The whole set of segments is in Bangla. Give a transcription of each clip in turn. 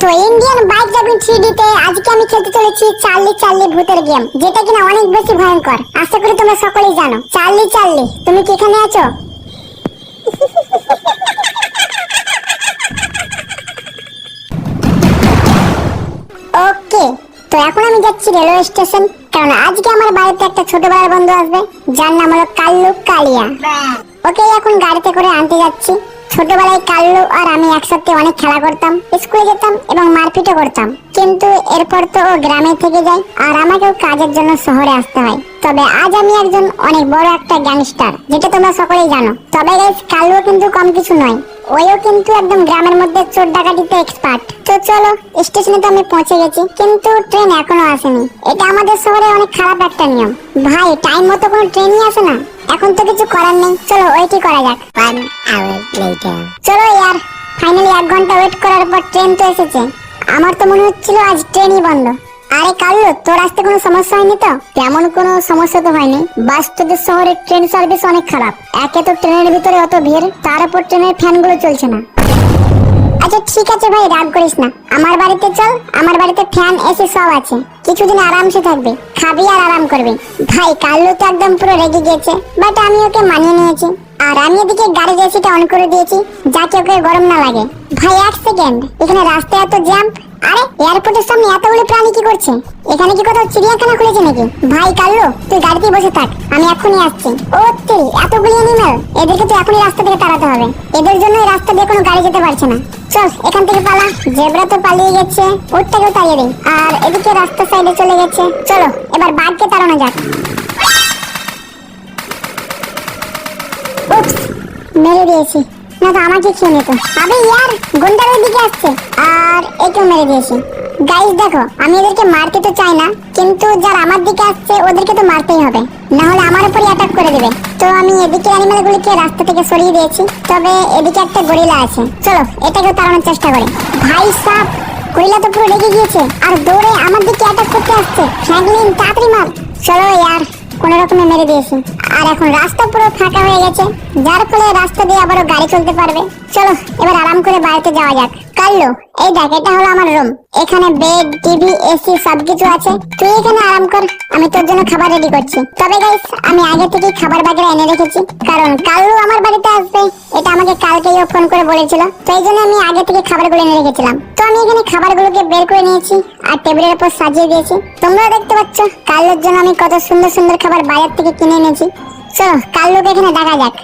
তো ইন্ডিয়ান বাইক ড্রাইভিং থ্রিডিতে আজকে আমি খেলতে চলেছি চার্লি চার্লি ভূতের গেম যেটা কিনা অনেক বেশি ভয়ঙ্কর। আশা করি তোমরা সকলেই জানো। চার্লি চার্লি তুমি কি এখানে আছো? ওকে তো এখন আমি যাচ্ছি রেলওয়ে স্টেশন কারণ আজকে আমার বাড়িতে একটা ছোটবেলার বন্ধু আসবে, যার নাম হলো কাল্লু কালিয়া। ওকে এখন গাড়িতে করে আনতে যাচ্ছি। ছোটবেলায় কাল্লু আর আমি একসাথে অনেক খেলা করতাম, স্কুলে যেতাম এবং মারপিটও করতাম। কিন্তু এরপর তো ও গ্রামে থেকে যায় আর আমাকেও কাজের জন্য শহরে আসতে হয়। তবে আজ আমি একজন অনেক বড় একটা গ্যাংস্টার, যেটা তোমরা সকলেই জানো। তবে গাইস কিন্তু কম কিছু নয়। ওইও কিন্তু একদম গ্রামের মধ্যে চোর ডাকাটিতে এক্সপার্ট তো চলো স্টেশনে তো আমি পৌঁছে গেছি, কিন্তু ট্রেন এখনও আসেনি। এটা আমাদের শহরে অনেক খারাপ একটা নিয়ম। ভাই টাইম মতো কোনো ট্রেনই আসে না। এখন তো কিছু করার নেই। চলো ওয়েটই করা যাক। ওয়ান আওয়ার লেটার চলো ইয়ার ফাইনালি এক ঘণ্টা ওয়েট করার পর ট্রেন তো এসেছে। আমার তো মনে হচ্ছিল আজ ট্রেনই বন্ধ। আরে কালু, তোর আসতে কোনো সমস্যা হয়নি তো? তেমন কোনো সমস্যা তো হয়নি। বাস তোদের শহরের ট্রেন সার্ভিস অনেক খারাপ। একে তো ট্রেনের ভিতরে অত ভিড়, তার উপর ট্রেনের ফ্যানগুলো চলছে না। আচ্ছা ঠিক আছে ভাই, রাগ করিস না। আমার বাড়িতে চল, আমার বাড়িতে ফ্যান, এসি সব আছে। কিছুদিন আরামসে থাকবে, খাবি আর আরাম করবে। ভাই, কাল্লু তো একদম পুরো রেগে গেছে বাট আমি ওকে মানিয়ে নিয়েছি। আর আমি এদিকে গাড়ির এসিটা অন করে দিয়েছি যাতে ওকে গরম না লাগে। ভাই, এক সেকেন্ড এখানে রাস্তায় এত জ্যাম আরে, এয়ারপোর্টের সামনে এতগুলো প্রাণী কি করছে? এখানে কি কোথাও চিড়িয়াখানা খুলেছে নাকি? ভাই কাল্লু, তুই গাড়িতে বসে থাক, আমি এখনই আসছি। ও তেরি, এতগুলি অ্যানিমাল এদেরকে তো এখনই রাস্তা থেকে তাড়াতে হবে। এদের জন্য এই রাস্তা দিয়ে কোনো গাড়ি যেতে পারছে না। চল, এখান থেকে পালা। জেব্রা তো পালিয়ে গেছে ওরটাকেও তাড়িয়ে দিই আর এদিকে রাস্তা সাইডে চলে গেছে। চলো, এবার বাঘকে তাড়ানো যাক। মেরে দিয়েছি। না তো আমাকে খেয়ে নিত আবে ইয়ার গুন্ডার ওইদিকে আসছে আর একেও মেরে দিয়েছি। গাইস দেখো, আমি এদেরকে মারতে তো চাই না, কিন্তু যারা আমার দিকে আসছে, ওদেরকে তো মারতেই হবে। না হলে আমার উপরই অ্যাটাক করে দিবে। তো আমি এদিকে অ্যানিমালগুলিকে রাস্তা থেকে সরিয়ে দিয়েছি, তবে এদিকে একটা গরিলা আছে। চলো, এটাকেও তাড়ানোর চেষ্টা করি। ভাই সাপ গরিলা তো পুরো রেগে গিয়েছে, আর দৌড়ে আমার দিকে অ্যাটাক করতে আসছে। ফ্র্যাঙ্কলিন তাড়াতাড়ি মার। চলো ইয়ার কোন রকমে মেরে দিয়েছি। আর এখন রাস্তা পুরো ফাঁকা হয়ে গেছে। যার ফলে রাস্তা দিয়ে আবারও গাড়ি চলতে পারবে। চলো, এবার আরাম করে বাড়িতে যাওয়া যাক। কাল্লু এই দেখ, এটা হলো আমার রুম এখানে বেড টিভি এসি সবকিছু আছে। তুই এখানে আরাম কর, আমি তোর জন্য খাবার রেডি করছি। তবে গাইস আমি আগে থেকে খাবার বাগেরা এনে রেখেছি। কারণ কাল্লু আমার বাড়িতে আসবে। এটা আমাকে কালকেই ফোন করে বলেছিল। তো এই জন্য আমি আগে থেকে খাবারগুলো এনে রেখেছিলাম। তো আমি এখানে খাবারগুলোকে বের করে নিয়েছি আর টেবিলের উপর সাজিয়ে দিয়েছি। তোমরা দেখতে পাচ্ছ, কাল্লুর জন্য আমি কত সুন্দর সুন্দর খাবার বাজার থেকে কিনে এনেছি। চলো, কাল্লুকে এখানে দেখা যাক।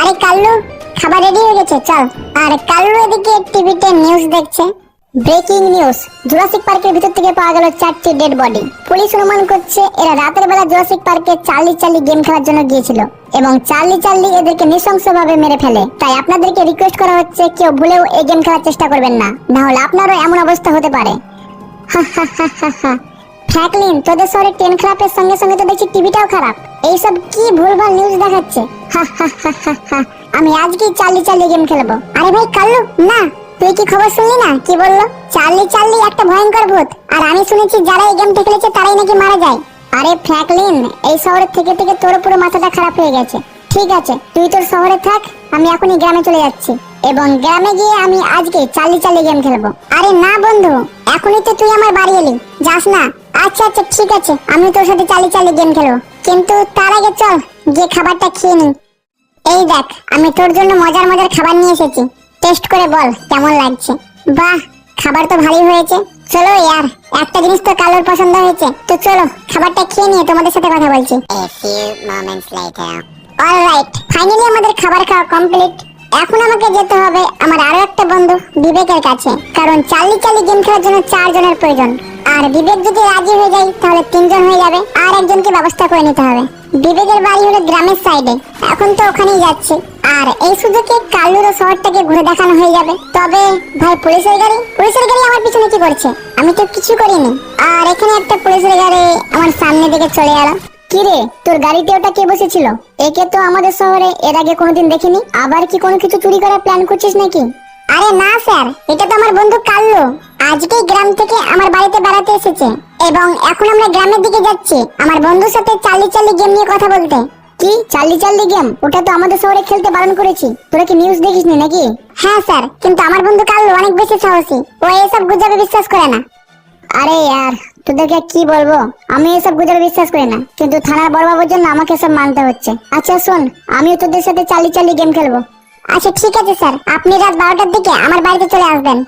আরে কাল্লু খাবার রেডি হয়ে গেছে, চল। আর কাল্লু এদিকে টিভিতে নিউজ দেখছে। ব্রেকিং নিউজ জুরাসিক পার্কের ভিতর থেকে পাওয়া গেল চারটি ডেড বডি পুলিশ অনুমান করছে, এরা রাতের বেলা জুরাসিক পার্কে চার্লি চার্লি গেম খেলার জন্য গিয়েছিল এবং চার্লি চার্লি এদেরকে নৃশংসভাবে মেরে ফেলে। তাই আপনাদেরকে রিকোয়েস্ট করা হচ্ছে, কেউ ভুলেও এই গেম খেলার চেষ্টা করবেন না। না হলে আপনারও এমন অবস্থা হতে পারে। হা হা হা হা হা। তোদের শহরে ট্রেন খারাপের সঙ্গে সঙ্গে তো দেখছি টিভিটাও খারাপ। এইসব কি ভুলভাল নিউজ দেখাচ্ছে? আমি আজকেই চার্লি চার্লি গেম খেলব। আরে ভাই, কাল্লু, না, তুই কি খবর শুনলি না? কি বলল? চার্লি চার্লি একটা ভয়ঙ্কর ভূত। আর আমি শুনেছি যারা এই গেমটা খেলেছে, তারাই নাকি মারা যায়। আরে ফ্র্যাঙ্কলিন, এই শহরের থেকে থেকে তোর পুরো মাথাটা খারাপ হয়ে গেছে। ঠিক আছে, তুই তোর শহরে থাক, আমি এখনই গ্রামে চলে যাচ্ছি। এবং গ্রামে গিয়ে আমি আজকে চার্লি চার্লি গেম খেলব। আরে না, বন্ধু, এখনই তো তুই আমার বাড়ি এলি। যাস না। আচ্ছা আচ্ছা ঠিক আছে আমি তোর সাথে চালি চালি গেম খেলব। কিন্তু তার আগে চল, গিয়ে খাবারটা খেয়ে নি এই দেখ আমি তোর জন্য মজার মজার খাবার নিয়ে এসেছি। টেস্ট করে বল কেমন লাগছে। বাহ খাবার তো ভালোই হয়েছে। চলো ইয়ার একটা জিনিস তো কালোর পছন্দ হয়েছে। তো চলো খাবারটা খেয়ে নিয়ে তোমাদের সাথে কথা বলছি. অলরাইট ফাইনালি আমাদের খাবার খাওয়া কমপ্লিট এখন আমাকে যেতে হবে আমার আরও একটা বন্ধু বিবেকের কাছে। কারণ চার্লি চার্লি গেম খেলার জন্য চারজনের প্রয়োজন। আর বিবেক যদি রাজি হয়ে যায় তাহলে তিনজন হয়ে যাবে। আর একজনকে ব্যবস্থা করে নিতে হবে। বিবেকের বাড়ি হলো গ্রামের সাইডে এখন তো ওখানেই যাচ্ছি। আর এই সুযোগে কাল্লুরও শহরটাকে ঘুরে দেখানো হয়ে যাবে। তবে ভাই, পুলিশের গাড়ি? পুলিশের গাড়ি আমার পিছনে কি করছে? আমি তো কিছু করিনি। আর এখানে একটা পুলিশের গাড়ি আমার সামনে দিকে চলে এলো। কিরে, তোর গাড়িতে ওটা কে বসেছিল? একে তো আমাদের শহরে এর আগে কোনোদিন দেখিনি। আবার কি কোনো কিছু চুরি করার প্ল্যান করছিস নাকি? আরে না, স্যার। এটা তো আমার বন্ধু আজকেই গ্রাম থেকে আমার বাড়িতে বেড়াতে এসেছে। এবং এখন আমরা গ্রামের দিকে যাচ্ছি। আমার বন্ধুর সাথে চালি চালি গেম নিয়ে কথা বলতে। কি? Charlie Charlie game? ওটা তো আমাদের শহরে খেলতে বারণ করেছি। তোরা কি নিউজ দেখিসনি নাকি? হ্যাঁ স্যার। কিন্তু আমার বন্ধু কাল অনেক বেশি সাহসী। ও এসব গুজবে বিশ্বাস করে না। আরে यार তোদেরকে কি বলব? আমি এসব গুজবে বিশ্বাস করি না। কিন্তু থানার বড়বাবুর জন্য আমাকে সব মানতে হচ্ছে। আচ্ছা শোন আমিও তোদের সাথে চালি চালি গেম খেলব। আচ্ছা ঠিক আছে স্যার। আপনি রাত বারোটার দিকে আমার বাড়িতে চলে আসবেন।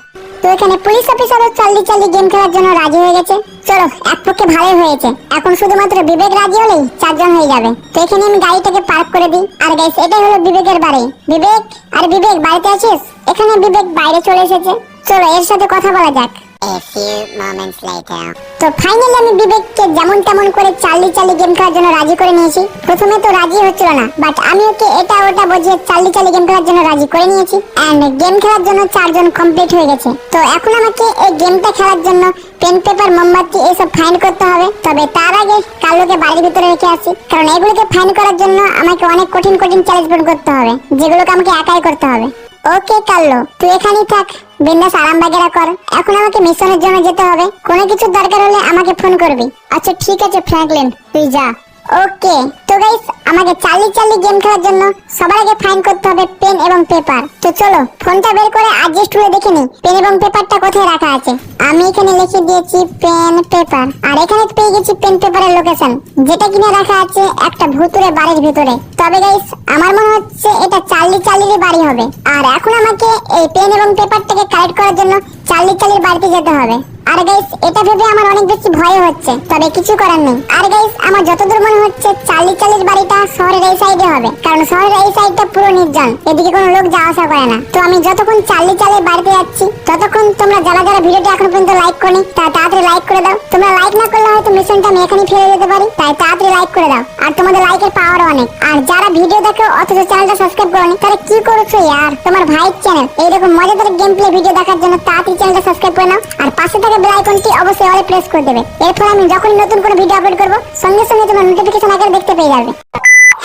তো এখানে পুলিশ অফিসারও চাল্লি চাল্লি গেম খেলার জন্য রাজি হয়ে গেছে। চলো, এক পক্ষে ভালোই হয়েছে। এখন শুধুমাত্র বিবেক রাজি হলেই চারজন হয়ে যাবে। তো এখানে আমি গাড়িটাকে পার্ক করে দিই। আর গাইস এটাই হলো বিবেকের বাড়ি। বিবেক, আর বিবেক, বাড়িতে আছিস? এখানে বিবেক বাইরে চলে এসেছে। চলো, এর সাথে কথা বলা যাক। A few moments later. তো ফাইনালি আমি বিবেককে যেমন তেমন করে চাল্লি চাল্লি গেম খেলার জন্য রাজি করে নিয়েছি। প্রথমে তো রাজি হচ্ছিল না বাট আমি ওকে এটা ওটা বুঝিয়ে চাল্লি চাল্লি গেম খেলার জন্য রাজি করে নিয়েছি। এন্ড গেম খেলার জন্য চারজন কমপ্লিট হয়ে গেছে। তো এখন আমাকে এই গেমটা খেলার জন্য পেন পেপার মোমবাতি এসব ফাইন করতে হবে। তবে তার আগে কালোকে বাড়ির ভিতরে রেখে আসি কারণ এগুলোকে ফাইন করার জন্য আমাকে অনেক কঠিন কঠিন চ্যালেঞ্জ করতে হবে, যেগুলোকে আমাকে একাই করতে হবে। ওকে কাল্লো, তুই এখানেই থাক। বিন্দাস আরাম বাগেরা কর। এখন আমাকে মিশনের জন্য যেতে হবে। কোনো কিছু দরকার হলে আমাকে ফোন করবি। আচ্ছা ঠিক আছে, ফ্র্যাঙ্কলিন, তুই যা। ওকে তো গাইস আমাকে চালি চালি গেম খেলার জন্য সবার আগে ফাইন করতে হবে পেন এবং পেপার তো চলো ফোনটা বের করে অ্যাডজাস্ট করে দেখে নি পেন এবং পেপারটা কোথায় রাখা আছে? আমি এখানে লিখে দিয়েছি পেন পেপার আর এখানে পেয়ে গেছি পেন পেপারের লোকেশন যেটা কিনে রাখা আছে একটা ভুতুরে বাড়ির ভিতরে। তবে গাইস আমার মনে হচ্ছে এটা চার্লি চার্লির বাড়ি হবে। আর এখন আমাকে এই পেন এবং পেপারটাকে কালেক্ট করার জন্য চার্লি চালির বাড়িতে যেতে হবে। আর গাইস এটা ভেবে আমার অনেক বেশি ভয় হচ্ছে, তবে কিছু করার নেই। আর গাইস আমার যতদূর মনে হচ্ছে চার্লি চালির বাড়িটা শহরের এই সাইডে হবে। কারণ শহরের এই সাইডটা পুরো নির্জন, এদিকে কোনো লোক যাওয়া আসা করে না। তো আমি যতক্ষণ চার্লি চালের বাড়িতে যাচ্ছি, ততক্ষণ তোমরা যারা যারা ভিডিওটি এখন পর্যন্ত লাইক করনি, তারা তাড়াতাড়ি লাইক করে দাও। তোমরা লাইক না করলে হয়তো মিশনটা আমি এখানেই ফেলে দিতে পারি। তাই তাড়াতাড়ি লাইক করে দাও। আর তোমাদের লাইকের পাওয়ার অনেক। আর যারা ভিডিও দেখো, অথচ চ্যানেলটা সাবস্ক্রাইব করনি, তারা কি করছ ইয়ার তোমার ভাইয়ের চ্যানেল এইরকম মজাদার গেম প্লে ভিডিও দেখার জন্য তাড়াতাড়ি চ্যানেলটা সাবস্ক্রাইব করে নাও। আর পাশে থাকা বেল আইকনটি অবশ্যই অলে প্রেস করে দেবে। এরপর আমি যখনই নতুন কোনো ভিডিও আপলোড করব, সঙ্গে সঙ্গে তোমরা নোটিফিকেশন আগে দেখতে পেয়ে যাবে।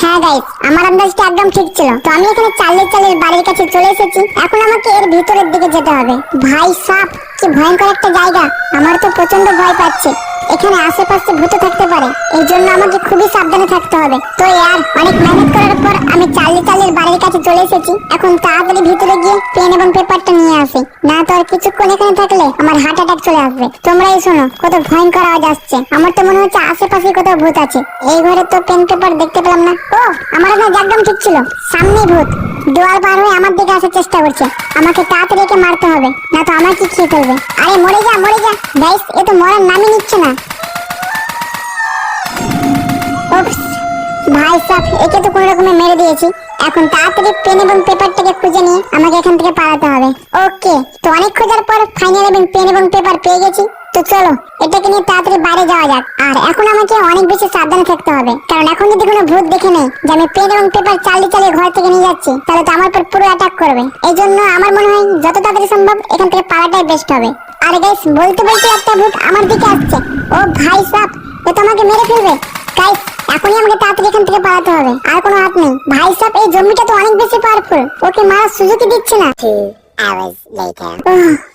হ্যাঁ গাইস আমার আন্দাজটা একদম ঠিক ছিল। তো আমি এখানে চালের চালের বাড়ির কাছে চলে এসেছি। এখন আমাকে এর ভিতরের দিকে যেতে হবে। ভাই সাপ! কি ভয়ঙ্কর একটা জায়গা। আমার তো প্রচণ্ড ভয় পাচ্ছে। এখানে আশেপাশে ভূত থাকতে পারে। এই জন্য আমাকে খুবই সাবধানে থাকতে হবে। তো ইয়ার অনেক মেহনত করার পর আমি চার্লি চার্লির বাড়ির কাছে চলে এসেছি। এখন তাড়াতাড়ি ভিতরে গিয়ে পেন এবং পেপারটা নিয়ে আসি। না তো আর কিছুক্ষণ এখানে থাকলে আমার হার্ট অ্যাটাক চলে আসবে। তোমরাই শোনো, কত ভয়ঙ্কর আওয়াজ আসছে। আমার তো মনে হচ্ছে আশেপাশে কোথাও ভূত আছে। এই ঘরে তো পেন, পেপার দেখতে পেলাম না। ও, আমার না একদম ঠিক ছিল। সামনেই ভূত। দেওয়াল পার হয়ে আমার দিকে আসার চেষ্টা করছে। আমাকে তাড়াতাড়ি একে মারতে হবে না তো আমার কি খেয়ে ফেলবে। আরে, মরে যা মরে যা। গাইস, এ তো মরার নামই নিচ্ছে না। ভাই সাহ একে তো কোনো রকমে মেরে দিয়েছি। এখন তাড়াতাড়ি পেন এবং পেপারটাকে খুঁজে নিয়ে আমাকে এখান থেকে পালাতে হবে। ওকে, তো অনেক খোঁজার পর ফাইনাল এবং পেন এবং পেপার পেয়ে গেছি। চলো, এটাকে নিয়ে তাড়াতাড়ি বাইরে যাওয়া যাক। আর এখন আমাকে অনেক বেশি সাবধানে থাকতে হবে। কারণ এখন যদি কোনো ভূত দেখে নেই যে আমি পেন এবং পেপার চালিয়ে চালিয়ে ঘর থেকে নিয়ে যাচ্ছি, তাহলে তো আমার উপর পুরো অ্যাটাক করবে। এই জন্য আমার মনে হয় যত তাড়াতাড়ি সম্ভব এখান থেকে পালাটাই বেস্ট হবে। আর গাইস বলতে বলতে একটা ভূত আমার দিকে আসছে। ও ভাই সাহ এ আমাকে মেরে ফেলবে। গাইস এখনই আমাকে তাড়াতাড়ি এখান থেকে পালাতে হবে। আর কোনো হাত নেই। ভাই সাহেব এই জমিটা তো অনেক বেশি পাওয়ারফুল ওকে মারার সুযোগই দিচ্ছে না।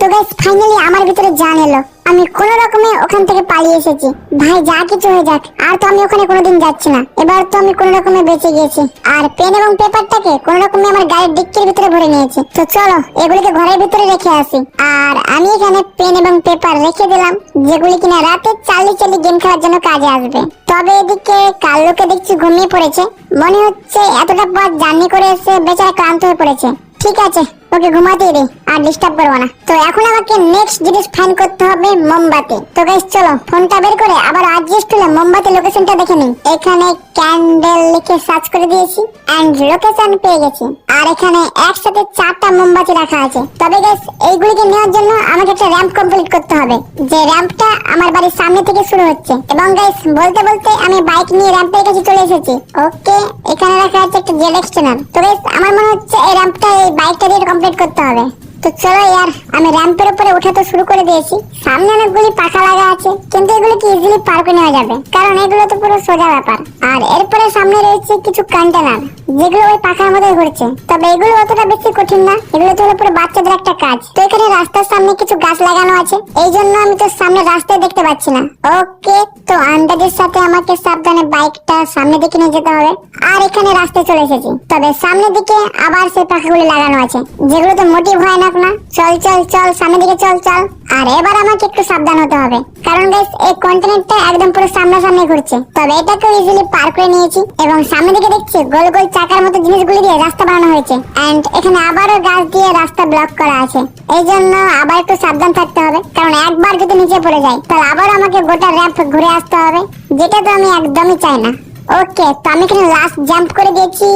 তো গাইস ফাইনালি আমার ভিতরে জান এলো। আমি কোন রকমে ওখান থেকে পালিয়ে এসেছি। ভাই, যা কিছু হয়ে যাক, আর তো আমি ওখানে কোনোদিন যাচ্ছি না। এবার তো আমি কোন রকমে বেঁচে গিয়েছি। আর পেন এবং পেপারটাকে কোন রকমে আমার গাড়ির ডিক্কির ভিতরে ভরে নিয়েছি। তো চলো, এগুলিকে ঘরের ভিতরে রেখে আসি। আর আমি এখানে পেন এবং পেপার রেখে দিলাম, যেগুলি কিনা রাতে চালি চালি গেম খেলার জন্য কাজে আসবে। তবে এদিকে কাল্লোকে দেখছি ঘুমিয়ে পড়েছে। মনে হচ্ছে এতটা পথ জার্নি করে এসে বেচারা ক্লান্ত হয়ে পড়েছে। ঠিক আছে ওকে ঘুমাতেই দে আর ডিস্টার্ব করব না। তো এখন আমাকে নেক্সট জিনিস ফাইন করতে হবে মোমবাতি। তো গাইস চলো ফোনটা বের করে আবার অ্যাডজাস্ট হলে মোমবাতি লোকেশনটা দেখে নিই। এখানে ক্যান্ডেল লিখে সার্চ করে দিয়েছি এন্ড লোকেশন পেয়ে গেছি। আর এখানে একসাথে চারটা মোমবাতি রাখা আছে। তবে গাইস এইগুলিকে নেওয়ার জন্য আমাকে একটা র্যাম্প কমপ্লিট করতে হবে। যে র্যাম্পটা আমার বাড়ির সামনে থেকে শুরু হচ্ছে। এবং গাইস বলতে বলতে আমি বাইক নিয়ে র্যাম্পের কাছে চলে এসেছি। ওকে এখানে রাখা আছে একটা জেল এক্সটেনার। তো গাইস আমার মনে হচ্ছে এই র্যাম্পটা এই বাইকটা দিয়ে কমপ্লিট করতে হবে। তো চলো ইয়ার আমি র্যাম্পের উপরে উঠাতে শুরু করে দিয়েছি। সামনে অনেকগুলি পাখা লাগা আছে, কিন্তু এগুলো কি ইজিলি পার করে নেওয়া যাবে? কারণ এগুলো তো পুরো সোজা ব্যাপার। আর এরপরে সামনে রয়েছে কিছু কন্টেনার যেগুলো ওই পাখার মধ্যে ঘুরছে। তবে এগুলো অতটা বেশি কঠিন না। এগুলো তো হলো পুরো বাচ্চাদের একটা কাজ। তো এখানে রাস্তার সামনে কিছু গাছ লাগানো আছে। এই জন্য আমি তো সামনে রাস্তায় দেখতে পাচ্ছি না। ওকে, তো আন্দাজের সাথে আমাকে সাবধানে বাইকটা সামনে দিকে নিয়ে যেতে হবে। আর এখানে রাস্তায় চলে এসেছি। তবে সামনের দিকে আবার সেই পাখাগুলো লাগানো আছে। যেগুলো তো মোটেই ভয়ানক না চল চল চল, সামনের দিকে চল চল। আর এবার আমাকে একটু সাবধান হতে হবে। কারণ গাইস এই কন্টিনেন্টটা একদম পুরো সামনাসামনি ঘুরছে। তবে এটাকেও ইজিলি পার করে নিয়েছি এবং সামনে দিকে দেখছি গোল গোল চাকার মতো জিনিসগুলি দিয়ে রাস্তা বানানো হয়েছে। এন্ড এখানে আবারও গাছ দিয়ে রাস্তা ব্লক করা আছে। এই জন্য আবার একটু সাবধান থাকতে হবে। কারণ একবার যদি নিচে পড়ে যায় তাহলে আবার আমাকে গোটা র্যাম্প ঘুরে আসতে হবে। যেটা তো আমি একদমই চাই না। ওকে তো আমি এখানে লাস্ট জাম্প করে দিয়েছি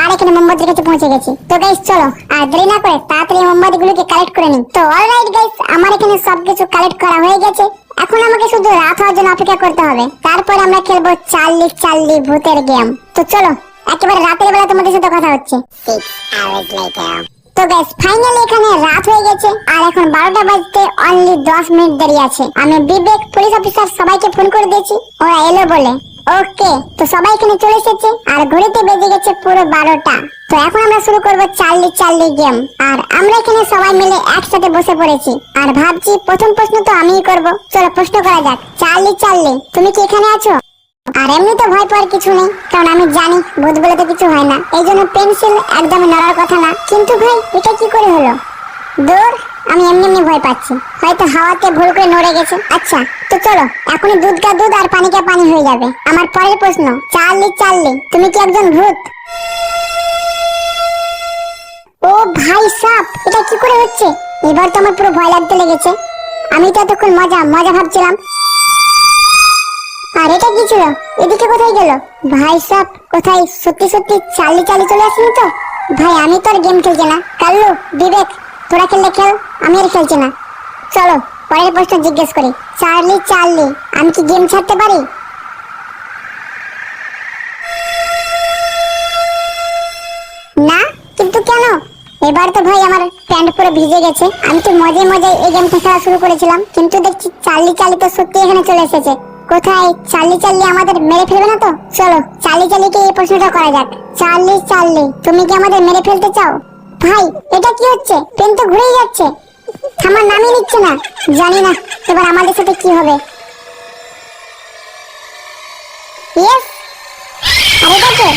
আর এখানে মোমবাতির কাছে পৌঁছে গেছি। তো গাইস চলো আর দেরি না করে তাড়াতাড়ি মোমবাতি গুলোকে কালেক্ট করে নিই। তো অলরাইট গাইস আমার এখানে সবকিছু কালেক্ট করা হয়ে গেছে। এখন আমাকে শুধু রাত হওয়ার জন্য অপেক্ষা করতে হবে। তারপর আমরা খেলব চার্লি চার্লি ভূতের গেম তো চলো একেবারে রাতের বেলা তোমাদের সাথে কথা হচ্ছে। তো গাইস ফাইনালি এখানে রাত হয়ে গেছে আর এখন বারোটা বাজতে অনলি দশ মিনিট দেরি আছে। আমি বিবেক পুলিশ অফিসার সবাইকে ফোন করে দিয়েছি। ওরা এলো বলে। ওকে, তো সবাই এখানে চলে এসেছে, আর ঘড়িতে বেজে গেছে পুরো বারোটা। তো এখন আমরা শুরু করব চার্লি চার্লি গেম। আর আমরা এখানে সবাই মিলে একসাথে বসে পড়েছি। আর ভাবছি প্রথম প্রশ্ন তো আমিই করব। চলো প্রশ্ন করা যাক। চার্লি চার্লি, তুমি কি এখানে আছো? আর এমনি তো ভয় পাওয়ার কিছু নেই, কারণ আমি জানি ভূত বলে তো কিছু হয় না। এই জন্য পেন্সিল একদম নড়ার কথা না। কিন্তু ভাই, এটা কি করে হলো? দূর। আমি এমনি এমনি ভয় পাচ্ছি। হয়তো হাওয়াতে ভুল করে নড়ে গেছে। আচ্ছা তো চলো, এখনই দুধ কা দুধ আর পানি পানি হয়ে যাবে। আমার পরের প্রশ্ন, চার্লি চার্লি, তুমি কি একজন ভূত? ও ভাই সাপ, এটা কি করে হচ্ছে? এবার তো আমার পুরো ভয় লাগতে লেগেছে। আমি তো এতক্ষণ মজা মজা ভাবছিলাম। আর এটা কি ছিল? এদিকে কোথায় গেল? ভাই সাপ, কোথায় সত্যি সত্যি চালি চালি চলে আসেনি তো? ভাই, আমি তো আর গেম খেলছি না। কাল্লু, বিবেক তোরা খেললে খেল আমি আর খেলছি না। চলো, পরের প্রশ্ন জিজ্ঞেস করি। চার্লি চার্লি, আমি কি গেম ছাড়তে পারি? না, কিন্তু কেন? এবার তো ভাই আমার প্যান্ট পুরো ভিজে গেছে। আমি তো মজায় মজায় এই গেমটা খেলা শুরু করেছিলাম। কিন্তু দেখছি চার্লি চার্লি তো সত্যি এখানে চলে এসেছে। কোথায়? চার্লি চার্লি আমাদের মেরে ফেলবে না তো? চলো, চার্লি, চার্লিকে এই প্রশ্নটা করা যাক। চার্লি চার্লি, তুমি কি আমাদের মেরে ফেলতে চাও? ভাই, এটা কি হচ্ছে? পেন তো ঘুরেই যাচ্ছে। আমার নামই নিচ্ছে না। জানি না এবার আমাদের সাথে কি হবে। আরে দেখো